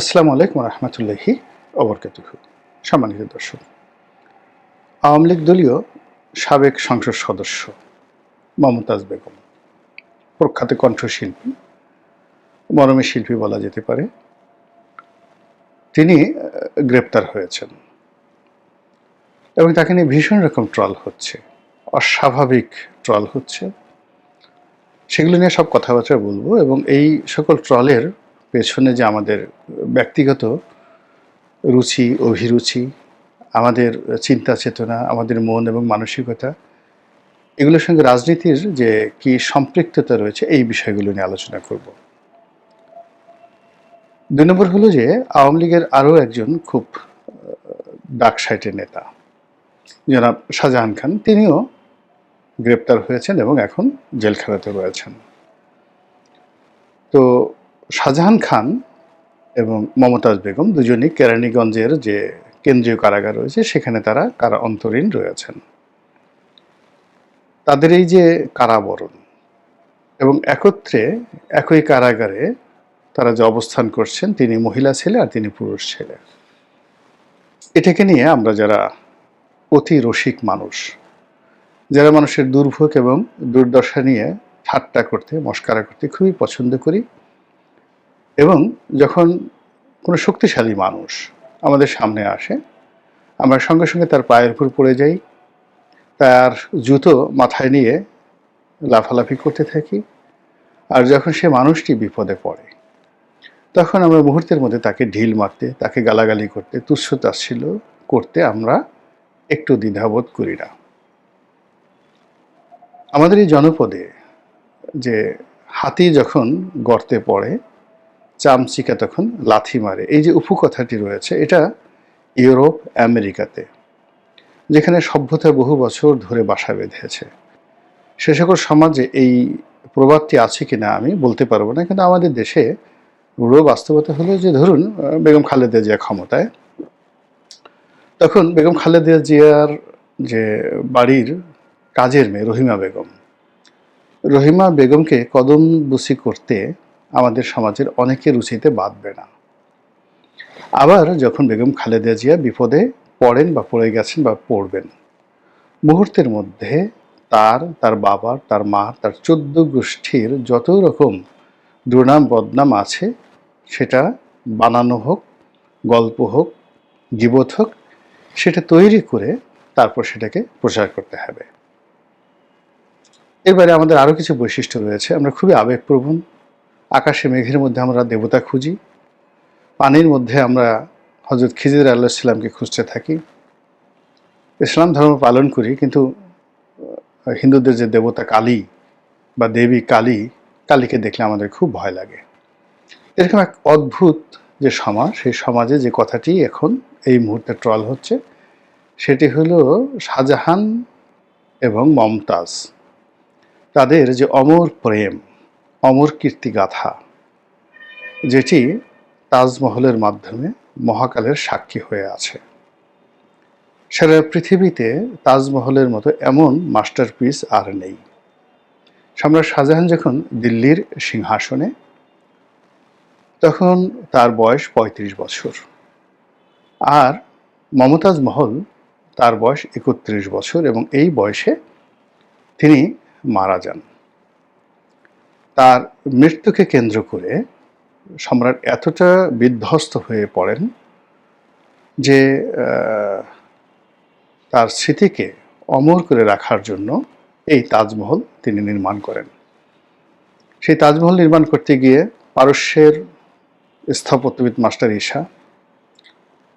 আসসালামু আলাইকুম রহমতুল্লাহি অবরকাতুহ সম্মানিত দর্শক, আওয়ামী লীগ দলীয় সাবেক সংসদ সদস্য মমতাজ বেগম, প্রখ্যাত কণ্ঠশিল্পী মরমী শিল্পী বলা যেতে পারে, তিনি গ্রেপ্তার হয়েছেন। এবং তাকে নিয়ে ভীষণ রকম ট্রল হচ্ছে, অস্বাভাবিক ট্রল হচ্ছে। সেগুলো নিয়ে সব কথাবার্তা বলব এবং এই সকল ট্রলের পেছনে যে আমাদের ব্যক্তিগত রুচি, অভিরুচি, আমাদের চিন্তা চেতনা, আমাদের মন এবং মানসিকতা, এগুলোর সঙ্গে রাজনীতির যে কি সম্পৃক্ততা রয়েছে, এই বিষয়গুলো নিয়ে আলোচনা করব। দুই নম্বর হলো যে, আওয়ামী লীগের আরও একজন খুব ডাক সাইটের নেতা, জনাব শাহজাহান খান। তিনিও গ্রেপ্তার হয়েছেন এবং এখন জেলখানাতে রয়েছেন। তো শাহজাহান খান এবং মমতাজ বেগম দুজনই কেরানীগঞ্জের যে কেন্দ্রীয় কারাগার রয়েছে, সেখানে তারা কারা অন্তরীণ রয়েছেন। তাদের এই যে কারাবরণ এবং একত্রে একই কারাগারে তারা যে অবস্থান করছেন, তিনি মহিলা ছেলে আর তিনি পুরুষ ছেলে। এটাকে নিয়ে আমরা যারা অতি রসিক মানুষ, যারা মানুষের দুর্ভোগ এবং দুর্দশা নিয়ে ঠাট্টা করতে, মস্কারা করতে খুবই পছন্দ করি এবং যখন কোনো শক্তিশালী মানুষ আমাদের সামনে আসে, আমরা সঙ্গে সঙ্গে তার পায়ের উপর পড়ে যাই, তার জুতো মাথায় নিয়ে লাফালাফি করতে থাকি, আর যখন সে মানুষটি বিপদে পড়ে, তখন আমরা মুহূর্তের মধ্যে তাকে ঢিল মারতে, তাকে গালাগালি করতে তুচ্ছ তাচ্ছিল্য করতে আমরা একটু দ্বিধাবোধ করি না। আমাদের এই জনপদে যে হাতি যখন গর্তে পড়ে চামচিকা তখন লাথি মারে। এই যে উপকথাটি রয়েছে, এটা ইউরোপ, আমেরিকাতে, যেখানে সভ্যতা বহু বছর ধরে বাসা বেঁধেছে। সে সকল সমাজে এই প্রবাদটি আছে কিনা আমি বলতে পারব না, কিন্তু আমাদের দেশে রূঢ় বাস্তবতা হলো যে, ধরুন বেগম খালেদা জিয়া ক্ষমতায়, তখন বেগম খালেদা জিয়ার যে বাড়ির কাজের মেয়ে রহিমা বেগম, রহিমা বেগমকে কদম বুসি করতে আমাদের সমাজের অনেকে রুচিতে বাঁধবে না। আবার যখন বেগম খালেদা জিয়া বিপদে পড়েন বা পড়ে গেছেন বা পড়বেন, মুহূর্তের মধ্যে তার তার বাবার, তার মা তার চোদ্দ গোষ্ঠীর যত রকম দুর্নাম বদনাম আছে, সেটা বানানো হোক, গল্প হোক গিবত হোক, সেটা তৈরি করে তারপর সেটাকে প্রচার করতে হবে। এবারে আমাদের আরও কিছু বৈশিষ্ট্য রয়েছে। আমরা খুবই আবেগপ্রবণ আকাশে মেঘের মধ্যে আমরা দেবতা খুঁজি, পানির মধ্যে আমরা হজরত খিজির আল্লাহ ইসলামকে খুঁজতে থাকি। ইসলাম ধর্ম পালন করি, কিন্তু হিন্দুদের যে দেবতা কালী বা দেবী কালী, কালীকে দেখলে আমাদের খুব ভয় লাগে। এরকম এক অদ্ভুত যে সমাজ, সেই সমাজে যে কথাটি এখন এই মুহূর্তে ট্রল হচ্ছে, সেটি হলো শাহজাহান এবং মমতাজ। তাদের যে অমর প্রেম অমর কীর্তিগাথা যেটি তাজমহলের মাধ্যমে মহাকালের সাক্ষী হয়ে আছে। সারা পৃথিবীতে তাজমহলের মতো এমন মাস্টারপিস আর নেই। সম্রাট শাহজাহান যখন দিল্লির সিংহাসনে, তখন তার বয়স ৩৫ বছর। আর মমতাজ মহল তার বয়স একত্রিশ বছর এবং এই বয়সে তিনি মারা যান। তার মৃত্যুকে কেন্দ্র করে সম্রাট এতটা বিধ্বস্ত হয়ে পড়েন যে তার স্মৃতিকে অমর করে রাখার জন্য এই তাজমহল তিনি নির্মাণ করেন। সেই তাজমহল নির্মাণ করতে গিয়ে পারস্যের স্থাপত্যবিদ মাস্টার ঈশা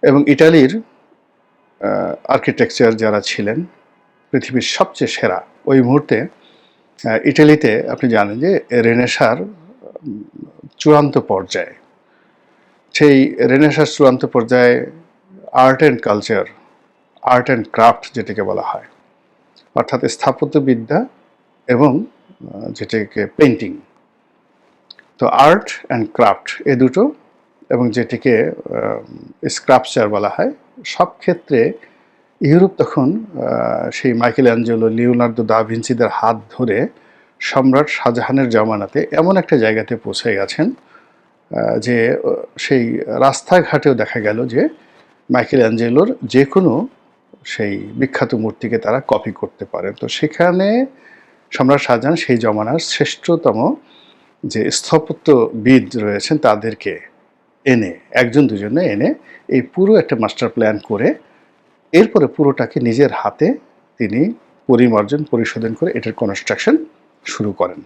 এবং ইটালির আর্কিটেকচার যারা ছিলেন, পৃথিবীর সবচেয়ে সেরা, ওই মুহূর্তে ইটালিতে আপনি জানেন যে রেনেসার চূড়ান্ত পর্যায়ে। সেই রেনেসার চূড়ান্ত পর্যায়ে art and culture, art and craft যেটাকে বলা হয়, অর্থাৎ স্থাপত্যবিদ্যা এবং যেটাকে পেন্টিং তো আর্ট অ্যান্ড ক্রাফট এ দুটো এবং যেটিকে স্ক্রাপচার বলা হয়, সব ক্ষেত্রে ইউরোপ তখন সেই মাইকেল অ্যাঞ্জেলো লিওনার্দো দা ভিঞ্চিদের হাত ধরে সম্রাট শাহজাহানের জমানাতে এমন একটা জায়গাতে পৌঁছে গেছেন যে সেই রাস্তাঘাটেও দেখা গেল যে মাইকেল অ্যাঞ্জেলোর যে কোনো সেই বিখ্যাত মূর্তিকে তারা কপি করতে পারেন। তো সেখানে সম্রাট শাহজাহান সেই জমানার শ্রেষ্ঠতম যে স্থপত্যবিদ রয়েছেন, তাদেরকে এনে, একজন দুজনে এনে, এই পুরো একটা মাস্টার প্ল্যান করে এরপরে পুরোটাকে নিজের হাতে তিনি পরিমার্জন পরিশোধন করে এটার কনস্ট্রাকশন শুরু করেন।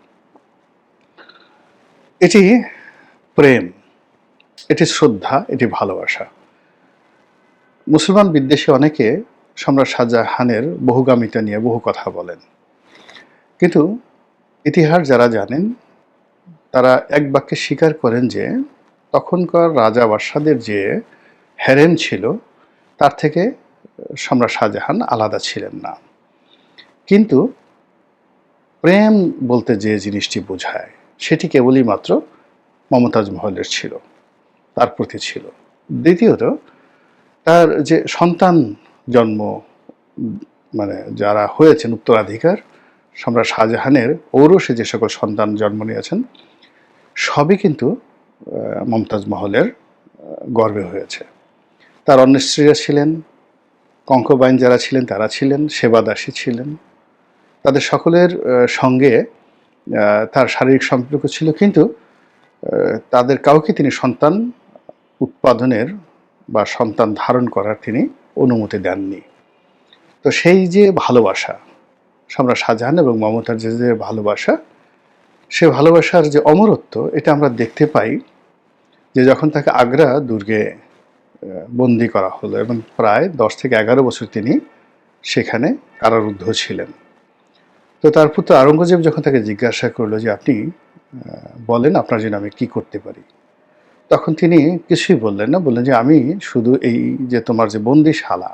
এটি প্রেম, এটি শ্রদ্ধা, এটি ভালোবাসা। মুসলমান বিদ্বেষী অনেকে সম্রাট শাহজাহানের বহুগামিতা নিয়ে বহু কথা বলেন। কিন্তু ইতিহাস যারা জানেন, তারা এক বাক্যে স্বীকার করেন যে, তখনকার রাজা বাদশাদের যে হ্যারেম ছিল, তার থেকে সম্রাট শাহজাহান আলাদা ছিলেন না। কিন্তু প্রেম বলতে যে জিনিসটি বোঝায়, সেটি কেবলই মাত্র মমতাজ মহলের ছিল, তার প্রতি ছিল। দ্বিতীয়ত, তার যে সন্তান জন্ম মানে যারা হয়েছেন উত্তরাধিকার, সম্রাট শাহজাহানের ঔরসে যে সকল সন্তান জন্ম নিয়েছেন, সবই কিন্তু মমতাজ মহলের গর্বে হয়েছে। তার অন্য স্ত্রীরা ছিলেন কঙ্কবাইন যারা ছিলেন, তারা ছিলেন সেবাদাসী ছিলেন। তাদের সকলের সঙ্গে তার শারীরিক সম্পর্ক ছিল, কিন্তু তাদের কাউকে তিনি সন্তান উৎপাদনের বা সন্তান ধারণ করার তিনি অনুমতি দেননি। তো সেই যে ভালোবাসা, সম্রাট শাহজাহান এবং মমতার যে যে ভালোবাসা, সে ভালোবাসার যে অমরত্ব, এটা আমরা দেখতে পাই যে যখন তাকে আগ্রা দুর্গে বন্দি করা হলো এবং প্রায় দশ থেকে এগারো বছর তিনি সেখানে কারারুদ্ধ ছিলেন। তো তার পুত্র আওরঙ্গজেব যখন তাকে জিজ্ঞাসা করল যে, আপনি বলেন আপনার জন্য আমি কি করতে পারি? তখন তিনি কিছুই বললেন না, বললেন যে, আমি শুধু এই যে তোমার যে বন্দিশালা,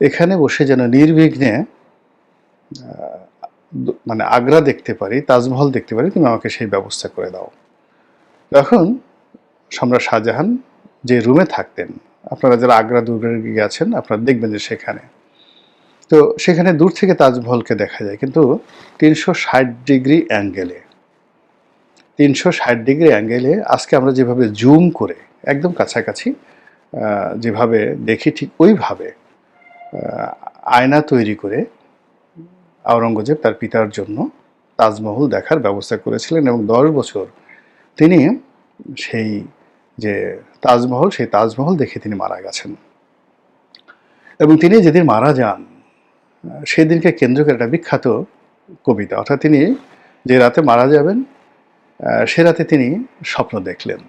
এখানে বসে যেন নির্বিঘ্নে মানে আগ্রা দেখতে পারি, তাজমহল দেখতে পারি, তুমি আমাকে সেই ব্যবস্থা করে দাও। তখন সম্রাট শাহজাহান যে রুমে থাকতেন, আপনারা যারা আগ্রা দুর্গে গেছেন, আপনারা দেখবেন যে সেখানে। তো সেখানে দূর থেকে তাজমহলকে দেখা যায়, কিন্তু তিনশো ষাট ডিগ্রি অ্যাঙ্গেলে, তিনশো ষাট ডিগ্রি অ্যাঙ্গেলে আজকে আমরা যেভাবে জুম করে, একদম কাছাকাছি যেভাবে দেখি ঠিক ওইভাবে আয়না তৈরি করে আওরঙ্গজেব তার পিতার জন্য তাজমহল দেখার ব্যবস্থা করেছিলেন এবং দশ বছর তিনি সেই যে তাজমহল, সেই তাজমহল দেখে তিনি মারা গেছেন। এবং তিনি যেদিন মারা যান, সেদিনকে কেন্দ্র করে একটা বিখ্যাত কবিতা, অর্থাৎ তিনি যে রাতে মারা যাবেন সে রাতে তিনি স্বপ্ন দেখলেন।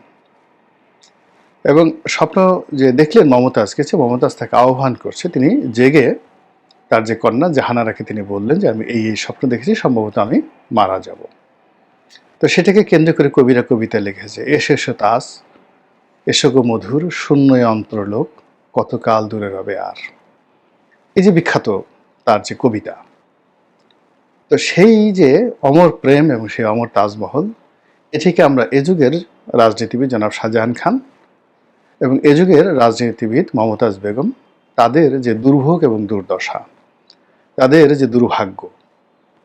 এবং স্বপ্ন যে দেখলেন মমতাজকে, সে মমতাজ তাকে আহ্বান করছে, তিনি জেগে তার যে কন্যা জাহানারাকে তিনি বললেন যে, আমি এই এই স্বপ্ন দেখেছি, সম্ভবত আমি মারা যাব। তো সেটাকে কেন্দ্র করে কবিরা কবিতা লিখেছে, এসো এসো তাস এসো গো মধুর শূন্য অন্তরলোক কতকাল দূরে রবে আর। এই যে বিখ্যাত তার যে কবিতা, তো সেই যে অমর প্রেম এবং সেই অমর তাজমহল, এটিকে আমরা এ যুগের রাজনীতিবিদ জনাব শাহজাহান খান এবং এ যুগের রাজনীতিবিদ মমতাজ বেগম তাদের যে দুর্ভোগ এবং দুর্দশা, তাদের যে দুর্ভাগ্য,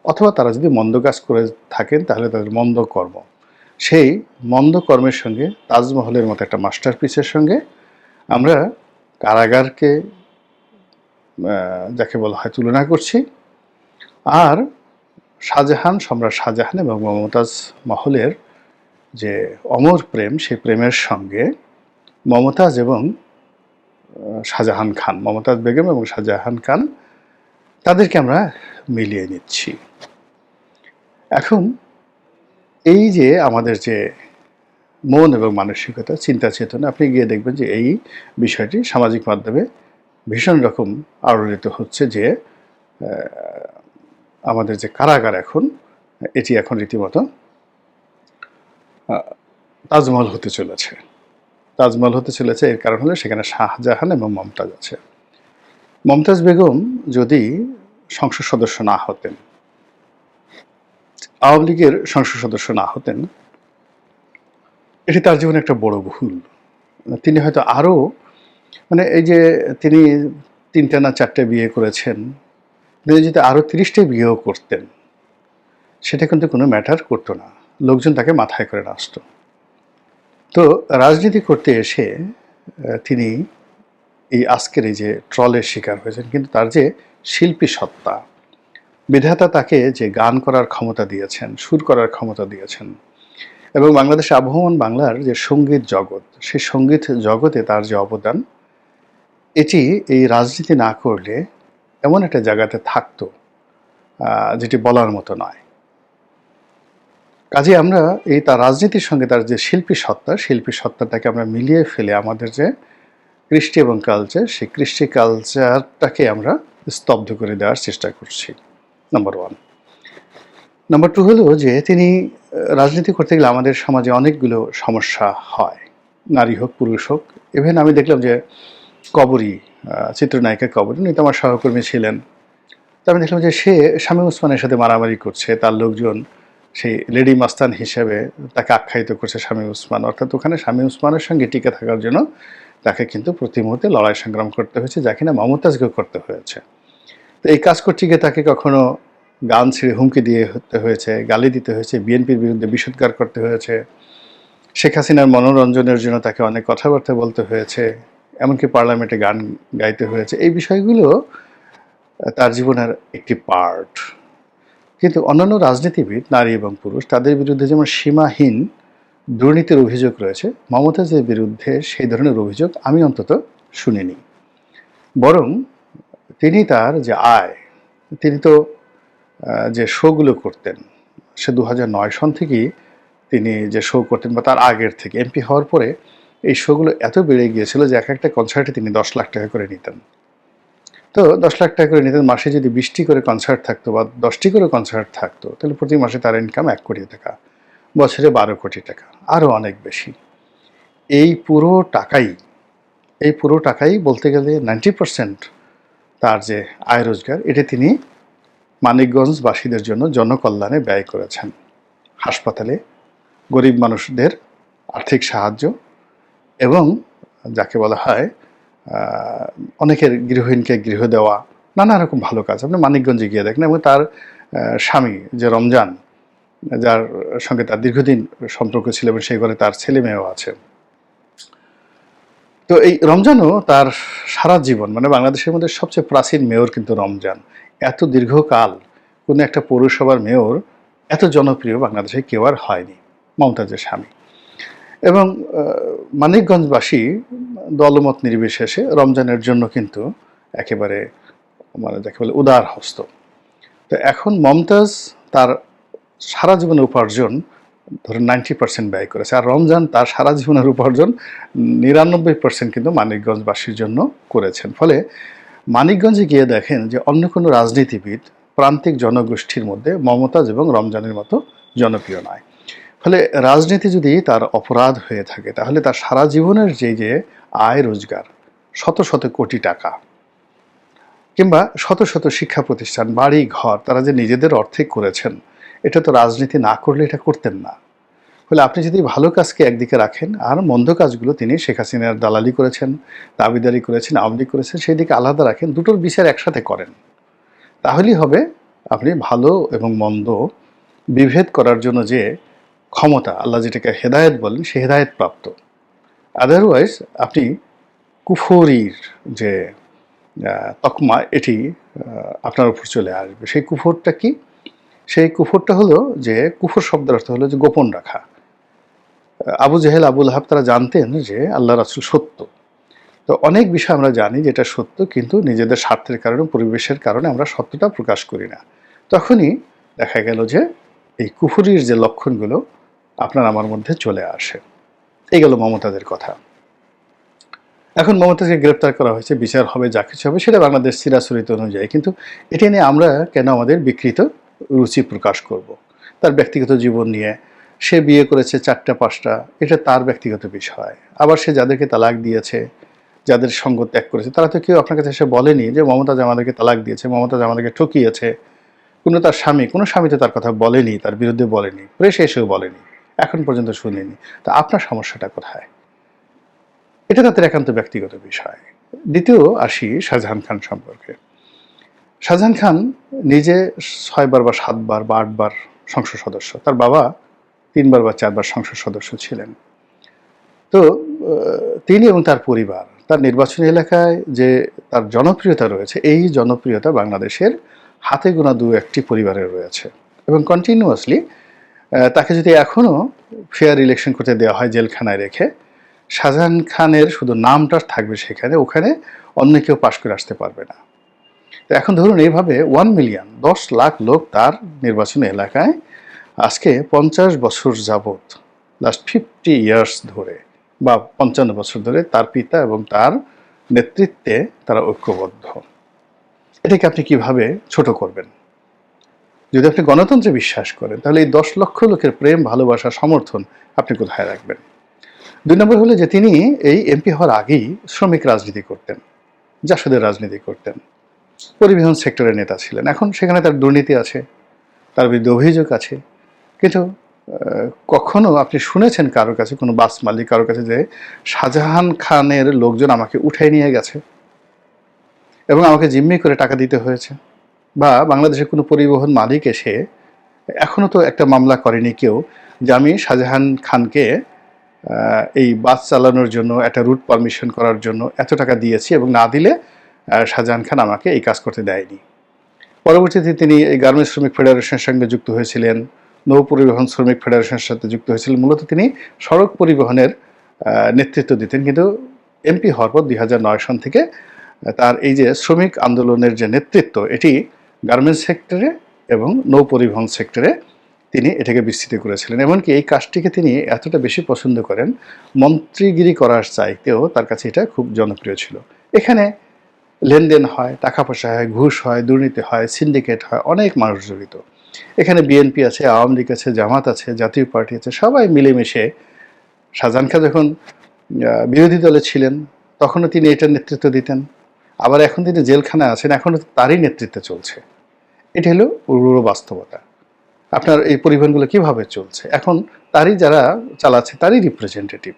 অথবা তারা যদি মন্দ কাজ করে থাকেন তাহলে তাদের মন্দ কর্ম সেই মন্দ কর্মের সঙ্গে তাজমহলের মতো একটা মাস্টারপিসের সঙ্গে আমরা কারাগারকে যাকে বলা হয় তুলনা করছি। আর শাহজাহান, সম্রাট শাহজাহান এবং মমতাজ মহলের যে অমর প্রেম, সেই প্রেমের সঙ্গে মমতাজ এবং শাহজাহান খান, মমতাজ বেগম এবং শাহজাহান খান, তাদেরকে আমরা মিলিয়ে নিচ্ছি। এখন এই যে আমাদের যে মন এবং মানসিকতা, চিন্তা চেতনা, আপনি গিয়ে দেখবেন যে এই বিষয়টি সামাজিক মাধ্যমে ভীষণ রকম আলোড়িত হচ্ছে যে আমাদের যে কারাগার এখন, এটি এখন রীতিমতো তাজমহল হতে চলেছে। তাজমহল হতে চলেছে এর কারণ হলো সেখানে শাহজাহান এবং মমতাজ আছে। মমতাজ বেগম যদি সংসদ সদস্য না হতেন আওয়ামী লীগের সংসদ সদস্য না হতেন, এটি তার জীবনে একটা বড় ভুল। তিনি হয়তো আরও মানে এই যে তিনি তিনটা না চারটে বিয়ে করেছেন তিনি যদি আরও তিরিশটা বিয়েও করতেন, সেটা কিন্তু কোনো ম্যাটার করতো না। লোকজন তাকে মাথায় করে নাচত। তো রাজনীতি করতে এসে তিনি এই আজকের এই যে ট্রলের শিকার হয়েছেন, কিন্তু তার যে শিল্পী সত্তা বিধাতা তাকে যে গান করার ক্ষমতা দিয়েছেন, সুর করার ক্ষমতা দিয়েছেন। এবং বাংলাদেশে আবহমান বাংলার যে সংগীত জগৎ, সেই সংগীত জগতে তার যে অবদান, এটি এই রাজনীতি না করলে এমন একটা জায়গাতে থাকতো যেটি বলার মতো নয়। কাজে আমরা এই তার রাজনীতির সঙ্গে তার যে শিল্পী সত্তা, শিল্পী সত্তাটাকে আমরা মিলিয়ে ফেলে আমাদের যে কৃষ্টি এবং কালচার সেই কৃষ্টি কালচারটাকে আমরা স্তব্ধ করে দেওয়ার চেষ্টা করছি। নাম্বার ওয়ান নাম্বার টু হলো যে তিনি রাজনীতি করতে গেলে আমাদের সমাজে অনেকগুলো সমস্যা হয়। নারী হোক, পুরুষ হোক। ইভেন আমি দেখলাম যে কবরী চিত্রনায়িকা কবরী, উনি তো আমার সহকর্মী ছিলেন। তো আমি দেখলাম যে সে শামীম উসমানের সাথে মারামারি করছে, তার লোকজন সেই লেডি মাস্তান হিসেবে তাকে আখ্যায়িত করছে শামীম উসমান। অর্থাৎ ওখানে শামীম উসমানের সঙ্গে টিকে থাকার জন্য তাকে কিন্তু প্রতি মুহূর্তে লড়াই সংগ্রাম করতে হয়েছে যা কিনা মমতাজকেও করতে হয়েছে। তো এই কাজ করতে গিয়ে তাকে কখনো গান ছেড়ে হুমকি দিয়ে হতে হয়েছে, গালি দিতে হয়েছে, বিএনপির বিরুদ্ধে বিষোদ্গার করতে হয়েছে। শেখ হাসিনার মনোরঞ্জনের জন্য তাকে অনেক কথাবার্তা বলতে হয়েছে, এমনকি পার্লামেন্টে গান গাইতে হয়েছে। এই বিষয়গুলো তার জীবনের একটি পার্ট। কিন্তু অন্যান্য রাজনীতিবিদ, নারী এবং পুরুষ, তাদের বিরুদ্ধে যেমন সীমাহীন দুর্নীতির অভিযোগ রয়েছে, মমতাজের বিরুদ্ধে সেই ধরনের অভিযোগ আমি অন্তত শুনিনি। বরং তিনি তার যে আয়, তিনি তো যে শোগুলো করতেন, সে দু সন থেকেই তিনি যে শো করতেন বা তার আগের থেকে এমপি হওয়ার পরে এই শোগুলো এত বেড়ে গিয়েছিল যে এক একটা কনসার্টে তিনি দশ লাখ টাকা করে নিতেন। তো দশ লাখ টাকা করে নিতেন, মাসে যদি বিশটি করে কনসার্ট থাকতো বা দশটি করে কনসার্ট থাকতো, তাহলে প্রতি মাসে তার ইনকাম এক কোটি টাকা, বছরে বারো কোটি টাকা আরও অনেক বেশি। এই পুরো টাকাই, এই পুরো টাকাই বলতে গেলে নাইনটি পার্সেন্ট তার যে আয় রোজগার, এটা তিনি মানিকগঞ্জবাসীদের জন্য জনকল্যাণে ব্যয় করেছেন। হাসপাতালে গরিব মানুষদের আর্থিক সাহায্য এবং যাকে বলা হয় অনেকের গৃহহীনকে গৃহ দেওয়া, নানা রকম ভালো কাজ। আপনি মানিকগঞ্জে গিয়ে দেখেন এবং তার স্বামী যে রমজান, যার সঙ্গে তার দীর্ঘদিন সম্পর্ক ছিল এবং সেই ঘরে তার ছেলে মেয়েও আছে। তো এই রমজানও তার সারা জীবন মানে বাংলাদেশের মধ্যে সবচেয়ে প্রাচীন মেয়র কিন্তু রমজান। এত দীর্ঘকাল কোনো একটা পৌরসভার মেয়র এত জনপ্রিয় বাংলাদেশে কেউ আর হয়নি, মমতাজের স্বামী। এবং মানিকগঞ্জবাসী দলমত নির্বিশেষে রমজানের জন্য কিন্তু একেবারে মানে যাকে বলে উদার হস্ত তো এখন মমতাজ তার সারা জীবনের উপার্জন ধরুন নাইনটি পার্সেন্ট ব্যয় করেছে। আর রমজান তার সারা জীবনের উপার্জন নিরানব্বই পার্সেন্ট কিন্তু মানিকগঞ্জবাসীর জন্য করেছেন। ফলে মানিকগঞ্জে গিয়ে দেখেন যে অন্য কোনো রাজনীতিবিদ প্রান্তিক জনগোষ্ঠীর মধ্যে মমতাজ এবং রমজানের মতো জনপ্রিয় নয়। ফলে রাজনীতি যদি তার অপরাধ হয়ে থাকে, তাহলে তার সারা জীবনের যে যে আয় রোজগার, শত শত কোটি টাকা কিংবা শত শত শিক্ষা প্রতিষ্ঠান, বাড়ি, ঘর, তারা যে নিজেদের অর্থে করেছেন এটা তো রাজনীতি না করলে এটা করতেন না। ফলে আপনি যদি ভালো কাজকে একদিকে রাখেন, আর মন্দ কাজগুলো তিনি শেখ হাসিনার দালালি করেছেন, দাবিদারি করেছেন, আওয়ামী লীগ করেছেন, সেই দিকে আলাদা রাখেন, দুটোর বিচার একসাথে করেন। তাহলেই হবে আপনি ভালো এবং মন্দ বিভেদ করার জন্য যে ক্ষমতা, আল্লাহ যেটাকে হেদায়েত বলেন, সে হেদায়েত প্রাপ্ত। আদারওয়াইজ আপনি কুফরির যে তকমা, এটি আপনার উপর চলে আসবে। সেই কুফরটা কি? সেই কুফরটা হলো যে, কুফর শব্দের অর্থ হলো যে গোপন রাখা। আবু জেহেল আবুল হাব তারা জানতেন যে আল্লাহ রাসুল সত্য। তো অনেক বিষয় আমরা জানি যেটা সত্য, কিন্তু নিজেদের স্বার্থের কারণে, পরিবেশের কারণে আমরা সত্যটা প্রকাশ করি না। তখনই দেখা গেল যে এই কুফুরির যে লক্ষণগুলো আপনার আমার মধ্যে চলে আসে। এই গেল মমতাদের কথা। এখন মমতাজকে গ্রেপ্তার করা হয়েছে, বিচার হবে, যা কিছু হবে, সেটা বাংলাদেশ চিরাচরিত অনুযায়ী। কিন্তু এটা নিয়ে আমরা কেন আমাদের বিকৃত রুচি প্রকাশ করব। তার ব্যক্তিগত জীবন নিয়ে সে বিয়ে করেছে চারটা, পাঁচটা, এটা তার ব্যক্তিগত বিষয়। আবার সে যাদেরকে তালাক দিয়েছে, যাদের সঙ্গ ত্যাগ করেছে, তারা তো কেউ আপনার কাছে এসে বলেনি যে মমতাজ আমাদেরকে তালাক দিয়েছে মমতাজ আমাদেরকে ঠকিয়েছে। কোনো তার স্বামী, কোনো স্বামী তো তার কথা বলেনি, তার বিরুদ্ধে বলেনি, প্রেস এসেও বলেনি, এখন পর্যন্ত শুনিনি। তা আপনার সমস্যাটা কোথায়? এটা তাদের একান্ত ব্যক্তিগত বিষয়। দ্বিতীয় আসি শাহজাহান খান সম্পর্কে। শাহজাহান খান নিজে ছয়বার বা সাতবার বা আটবার সংসদ সদস্য। তার বাবা তিনবার বা চারবার সংসদ সদস্য ছিলেন। তো তিনি এবং তার পরিবার, তার নির্বাচনী এলাকায় যে তার জনপ্রিয়তা রয়েছে, এই জনপ্রিয়তা বাংলাদেশের হাতে গোনা দু একটি পরিবারের রয়েছে। এবং কন্টিনিউয়াসলি তাকে যদি এখনও ফেয়ার ইলেকশন করতে দেওয়া হয় জেলখানায় রেখে, শাহজাহান খানের শুধু নামটা থাকবে সেখানে, ওখানে অন্য কেউ পাশ করে আসতে পারবে না। এখন ধরুন এইভাবে ওয়ান মিলিয়ন দশ লাখ লোক তার নির্বাচনী এলাকায় আজকে পঞ্চাশ বছর যাবত লাস্ট ফিফটি ইয়ার্স ধরে বা পঞ্চান্ন বছর ধরে তার পিতা এবং তার নেতৃত্বে তারা ঐক্যবদ্ধ। এটাকে আপনি কীভাবে ছোট করবেন? যদি আপনি গণতন্ত্রে বিশ্বাস করেন, তাহলে এই দশ লক্ষ লোকের প্রেম, ভালোবাসা, সমর্থন আপনি কোথায় রাখবেন? দুই নম্বর হলো যে তিনি এই এমপি হওয়ার আগেই শ্রমিক রাজনীতি করতেন, জাসদের রাজনীতি করতেন। পরিবহন সেক্টরের নেতা ছিলেন। এখন সেখানে তার দুর্নীতি আছে, তার বিরুদ্ধে অভিযোগ আছে। কিন্তু কখনো আপনি শুনেছেন কারোর কাছে, কোনো বাস মালিক কারোর কাছে যে শাহজাহান খানের লোকজন আমাকে উঠাই নিয়ে গেছে এবং আমাকে জিম্মি করে টাকা দিতে হয়েছে বা বাংলাদেশের কোনো পরিবহন মালিক এসে এখনও তো একটা মামলা করেনি কেউ যে আমি শাহজাহান খানকে এই বাস চালানোর জন্য, একটা রুট পারমিশন করার জন্য এত টাকা দিয়েছি এবং না দিলে শাহজাহান খান আমাকে এই কাজ করতে দেয়নি। পরবর্তীতে তিনি এই গার্মেন্টস শ্রমিক ফেডারেশনের সঙ্গে যুক্ত হয়েছিলেন, নৌ পরিবহন শ্রমিক ফেডারেশনের সাথে যুক্ত হয়েছিলেন। মূলত তিনি সড়ক পরিবহনের নেতৃত্ব দিতেন। কিন্তু এমপি হওয়ার পর দুই সন থেকে তার এই যে শ্রমিক আন্দোলনের যে নেতৃত্ব, এটি গার্মেন্টস সেক্টরে এবং নৌ পরিবহন সেক্টরে তিনি এটাকে বিস্তৃত করেছিলেন। এমনকি এই কাজটিকে তিনি এতটা বেশি পছন্দ করেন, মন্ত্রীগিরি করার চাইতেও তার কাছে এটা খুব জনপ্রিয় ছিল। এখানে লেনদেন হয় টাকা পয়সা হয়, ঘুষ হয়, দুর্নীতি হয় সিন্ডিকেট হয়, অনেক মানুষ জড়িত। এখানে বিএনপি আছে, আওয়ামী লীগ আছে, জামাত আছে, জাতীয় পার্টি আছে, সবাই মিলেমিশে শাহজাহান খান যখন বিরোধী দলে ছিলেন, তখনও তিনি এটার নেতৃত্ব দিতেন। আবার এখন তিনি জেলখানায় আছেন, এখনও তারই নেতৃত্বে চলছে। এটা হলো রূঢ় বাস্তবতা। আপনার এই পরিবহনগুলো কীভাবে চলছে? এখন তারই যারা চালাচ্ছে, তারই রিপ্রেজেন্টেটিভ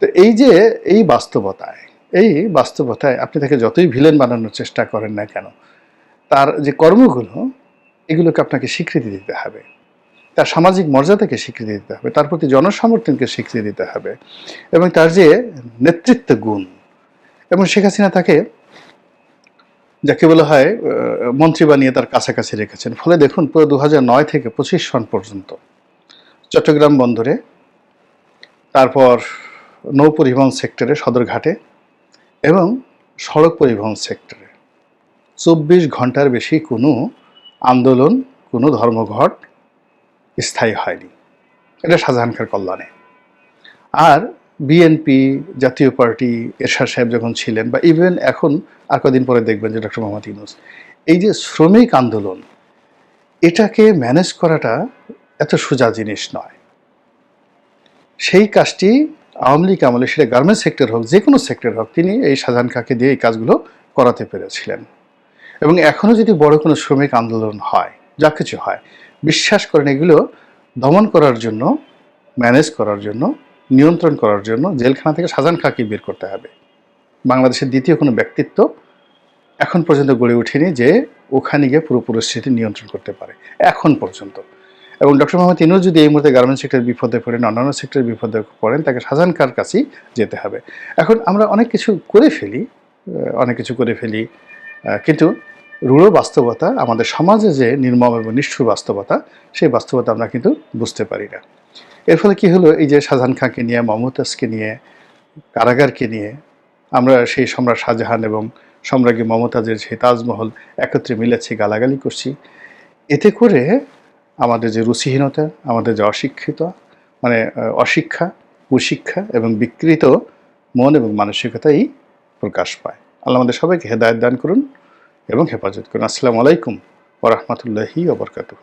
তো এই যে, এই বাস্তবতায় এই বাস্তবতায় আপনি তাকে যতই ভিলেন বানানোর চেষ্টা করেন না কেন, তার যে কর্মগুলো, এগুলোকে আপনাকে স্বীকৃতি দিতে হবে। তার সামাজিক মর্যাদাকে স্বীকৃতি দিতে হবে, তার প্রতি জনসমর্থনকে স্বীকৃতি দিতে হবে এবং তার যে নেতৃত্ব গুণ, এবং শেখ হাসিনা তাকে যাকে বলা হয় মন্ত্রী বানিয়ে তার কাছাকাছি রেখেছেন। ফলে দেখুন, পুরো দু নয় থেকে পঁচিশ সন পর্যন্ত চট্টগ্রাম বন্দরে, তারপর নৌ পরিবহন সেক্টরে, সদরঘাটে এবং সড়ক পরিবহন সেক্টরে। চব্বিশ ঘণ্টার বেশি কোনো আন্দোলন, কোনো ধর্মঘট স্থায়ী হয়নি। এটা শাহজাহান খার কল্যাণে। আর বিএনপি, জাতীয় পার্টি, এরশাদ সাহেব যখন ছিলেন বা ইভেন এখন আর কদিন পরে দেখবেন যে ডক্টর মোহাম্মদ ইউনুস, এই যে শ্রমিক আন্দোলন, এটাকে ম্যানেজ করাটা এত সোজা জিনিস নয়। সেই কাজটি আওয়ামী লীগ আমলে সেটা গার্মেন্টস সেক্টর হোক যে কোনো সেক্টর হোক, তিনি এই শাহজাহান খাকে দিয়ে এই কাজগুলো করাতে পেরেছিলেন। এবং এখনও যদি বড় কোনো শ্রমিক আন্দোলন হয়, যা কিছু হয়, বিশ্বাস করেন এগুলো দমন করার জন্য ম্যানেজ করার জন্য, নিয়ন্ত্রণ করার জন্য জেলখানা থেকে শাহজাহান খাকে বের করতে হবে। বাংলাদেশের দ্বিতীয় কোনো ব্যক্তিত্ব এখন পর্যন্ত গড়ে ওঠেনি যে ওখানে গিয়ে পুরো পরিস্থিতি নিয়ন্ত্রণ করতে পারে, এখন পর্যন্ত। এবং ডক্টর মোহাম্মদ ইনুজ যদি এই মুহূর্তে গার্মেন্টস সেক্টর বিপদে পড়েন, অন্যান্য সেক্টর বিপদে পড়েন, তাকে শাহজাহান খার কাছেই যেতে হবে। এখন আমরা অনেক কিছু করে ফেলি অনেক কিছু করে ফেলি কিন্তু রূঢ় বাস্তবতা, আমাদের সমাজে যে নির্মম এবং নিষ্ঠুর বাস্তবতা, সেই বাস্তবতা আমরা কিন্তু বুঝতে পারি না। এর ফলে কী হলো? এই যে শাহজাহান খাঁকে নিয়ে, মমতাজকে নিয়ে, কারাগারকে নিয়ে, আমরা সেই সম্রাট শাহজাহান এবং সম্রাজ্ঞী মমতাজের সেই তাজমহল একত্রে মিলেছি, গালাগালি করছি। এতে করে আমাদের যে রুচিহীনতা, আমাদের যে অশিক্ষিত মানে অশিক্ষা, কুশিক্ষা এবং বিকৃত মন এবং মানসিকতাই প্রকাশ পায়। আল্লাহ আমাদের সবাইকে হেদায়ত দান করুন এবং হেফাজত করুন। আসসালামু আলাইকুম ওরহমতুল্লাহি ওবরকাতুহ